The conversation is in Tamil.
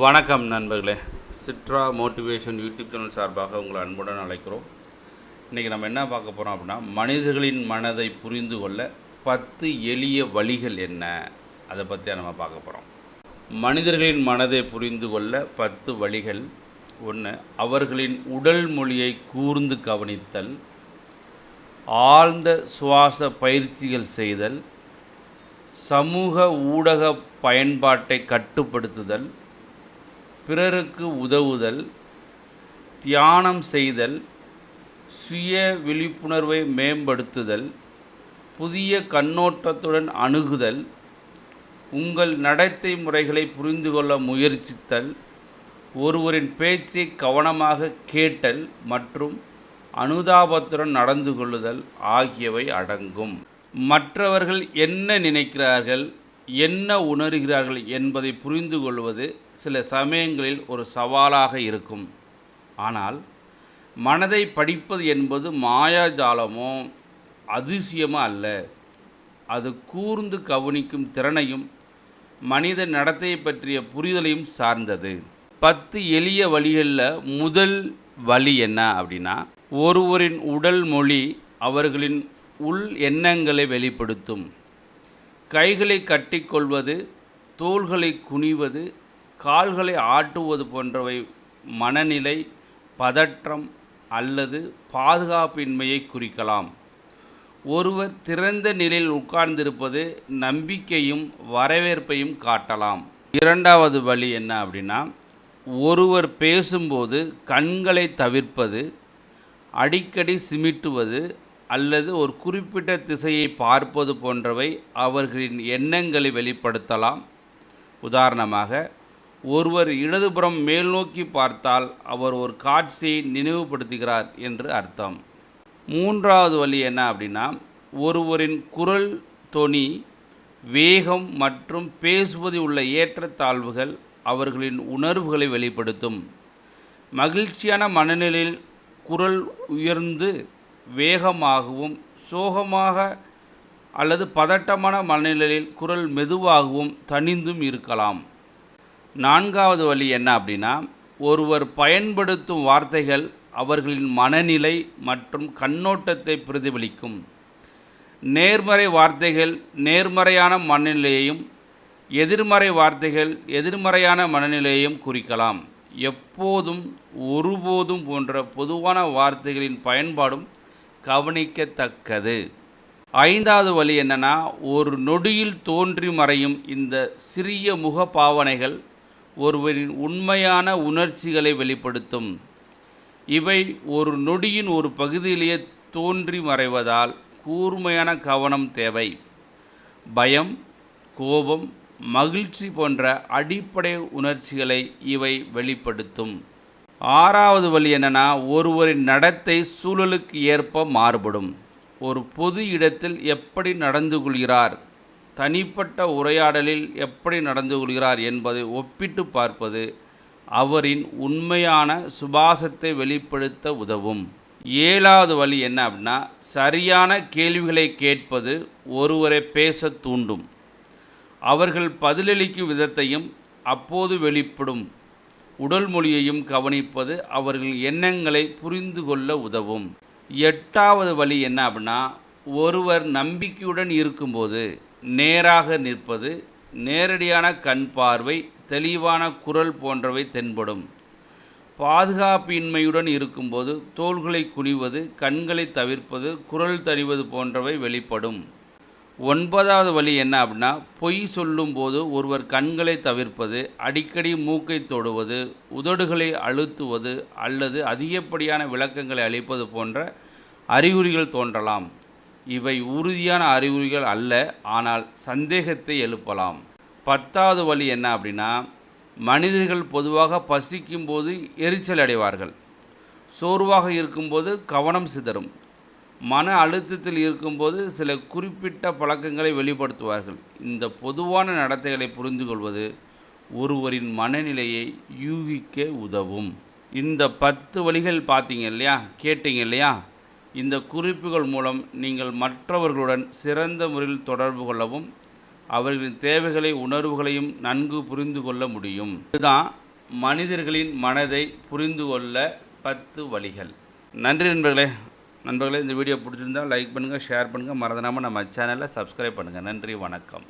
வணக்கம் நண்பர்களே. சிட்ரா மோட்டிவேஷன் யூடியூப் சேனல் சார்பாக உங்களை அன்புடன் அழைக்கிறோம். இன்றைக்கி நம்ம என்ன பார்க்க போகிறோம் அப்படின்னா மனிதர்களின் மனதை புரிந்து கொள்ள பத்து எளிய வழிகள் என்ன? அதை பற்றி நம்ம பார்க்க போகிறோம் மனிதர்களின் மனதை புரிந்து கொள்ள பத்து வழிகள். ஒன்று அவர்களின் உடல் மொழியை கூர்ந்து கவனித்தல். ஆழ்ந்த சுவாச பயிற்சிகள் செய்தல். சமூக ஊடக பயன்பாட்டை கட்டுப்படுத்துதல். பிறருக்கு உதவுதல் தியானம் செய்தல் சுய விழிப்புணர்வை மேம்படுத்துதல் புதிய கண்ணோட்டத்துடன் அணுகுதல் உங்கள் நடத்தை முறைகளை புரிந்து கொள்ள முயற்சித்தல் ஒருவரின் பேச்சை கவனமாக கேட்டல் மற்றும் அனுதாபத்துடன் நடந்து கொள்ளுதல் ஆகியவை அடங்கும். மற்றவர்கள் என்ன நினைக்கிறார்கள்? என்ன உணர்கிறார்கள் என்பதை புரிந்து கொள்வது சில சமயங்களில் ஒரு சவாலாக இருக்கும். ஆனால் மனதை படிப்பது என்பது மாயாஜாலமோ அதிசயமோ அல்ல. அது கூர்ந்து கவனிக்கும் திறனையும் மனித நடத்தையை பற்றிய புரிதலையும் சார்ந்தது. பத்து எளிய வழிகளில் முதல் வழி என்ன அப்படின்னா ஒருவரின் உடல் மொழி அவர்களின் உள் எண்ணங்களை வெளிப்படுத்தும். கைகளை கட்டிக்கொள்வது தோள்களை குனிவது கால்களை ஆட்டுவது போன்றவை மனநிலை பதற்றம் அல்லது பாதுகாப்பின்மையை குறிக்கலாம். ஒருவர் திறந்த நிலையில் உட்கார்ந்திருப்பது நம்பிக்கையும் வரவேற்பையும் காட்டலாம். இரண்டாவது வழி என்ன அப்படின்னா ஒருவர் பேசும்போது கண்களை தவிர்ப்பது அடிக்கடி சிமிட்டுவது அல்லது ஒரு குறிப்பிட்ட திசையை பார்ப்பது போன்றவை அவர்களின் எண்ணங்களை வெளிப்படுத்தலாம். உதாரணமாக ஒருவர் இடதுபுறம் மேல் நோக்கி பார்த்தால் அவர் ஒரு காட்சியை நினைவுபடுத்துகிறார் என்று அர்த்தம். மூன்றாவது வழி என்ன அப்படின்னா ஒருவரின் குரல் தொனி வேகம் மற்றும் பேசுவதில் உள்ள ஏற்றத்தாழ்வுகள் அவர்களின் உணர்வுகளை வெளிப்படுத்தும். மகிழ்ச்சியான மனநிலையில் குரல் உயர்ந்து வேகமாகவும் சோகமாக அல்லது பதட்டமான மனநிலையில் குரல் மெதுவாகவும் தனிந்தும் இருக்கலாம். நான்காவது வழி என்ன அப்படின்னா ஒருவர் பயன்படுத்தும் வார்த்தைகள் அவர்களின் மனநிலை மற்றும் கண்ணோட்டத்தை பிரதிபலிக்கும். நேர்மறை வார்த்தைகள் நேர்மறையான மனநிலையையும் எதிர்மறை வார்த்தைகள் எதிர்மறையான மனநிலையையும் குறிக்கலாம். எப்போதும் ஒருபோதும் போன்ற பொதுவான வார்த்தைகளின் பயன்பாடும் கவனிக்கத்தக்கது. ஐந்தாவது வழி என்னென்னா ஒரு நொடியில் தோன்றி மறையும் இந்த சிறிய முக பாவனைகள் ஒருவரின் உண்மையான உணர்ச்சிகளை வெளிப்படுத்தும். இவை ஒரு நொடியின் ஒரு பகுதியிலேயே தோன்றி மறைவதால் கூர்மையான கவனம் தேவை. பயம் கோபம் மகிழ்ச்சி போன்ற அடிப்படை உணர்ச்சிகளை இவை வெளிப்படுத்தும். ஆறாவது வழி என்னென்னா ஒருவரின் நடத்தை சூழலுக்கு ஏற்ப மாறுபடும். ஒரு பொது இடத்தில் எப்படி நடந்து கொள்கிறார் தனிப்பட்ட உரையாடலில் எப்படி நடந்து கொள்கிறார் என்பதை ஒப்பிட்டு பார்ப்பது அவரின் உண்மையான சுபாசத்தை வெளிப்படுத்த உதவும். ஏழாவது வழி என்ன அப்படின்னா சரியான கேள்விகளை கேட்பது ஒருவரை பேச தூண்டும். அவர்கள் பதிலளிக்கும் விதத்தையும் அப்போது வெளிப்படும். உடல் மொழியையும் கவனிப்பது அவர்கள் எண்ணங்களை புரிந்து கொள்ள உதவும். எட்டாவது வழி என்ன அப்படின்னா ஒருவர் நம்பிக்கையுடன் இருக்கும்போது நேராக நிற்பது நேரடியான கண் பார்வை தெளிவான குரல் போன்றவை தென்படும். பாதுகாப்பின்மையுடன் இருக்கும்போது தோள்களை குனிவது கண்களை தவிர்ப்பது குரல் தணிவது போன்றவை வெளிப்படும். ஒன்பதாவது வழி என்ன அப்படின்னா பொய் சொல்லும்போது ஒருவர் கண்களை தவிர்ப்பது அடிக்கடி மூக்கை தொடுவது உதடுகளை அழுத்துவது அல்லது அதிகப்படியான விளக்கங்களை அளிப்பது போன்ற அறிகுறிகள் தோன்றலாம். இவை உறுதியான அறிகுறிகள் அல்ல ஆனால் சந்தேகத்தை எழுப்பலாம். பத்தாவது வழி என்ன அப்படின்னா மனிதர்கள் பொதுவாக பசிக்கும் போது எரிச்சல் அடைவார்கள். சோர்வாக இருக்கும்போது கவனம் சிதறும். மன அழுத்தத்தில் இருக்கும்போது சில குறிப்பிட்ட பழக்கங்களை வெளிப்படுத்துவார்கள். இந்த பொதுவான நடத்தைகளை புரிந்து கொள்வது ஒருவரின் மனநிலையை யூகிக்க உதவும். இந்த பத்து வழிகள் பார்த்தீங்க இல்லையா? கேட்டீங்க இல்லையா? இந்த குறிப்புகள் மூலம் நீங்கள் மற்றவர்களுடன் சிறந்த முறையில் தொடர்பு கொள்ளவும் அவர்களின் தேவைகளை உணர்வுகளையும் நன்கு புரிந்து கொள்ள முடியும். இதுதான் மனிதர்களின் மனதை புரிந்து கொள்ள பத்து வழிகள். நன்றி நண்பர்களே. நண்பர்களே இந்த வீடியோ பிடிச்சிருந்தால் லைக் பண்ணுங்கள் ஷேர் பண்ணுங்கள் மறந்துடாமல் நம்ம சேனலை சப்ஸ்கிரைப் பண்ணுங்கள் நன்றி வணக்கம்.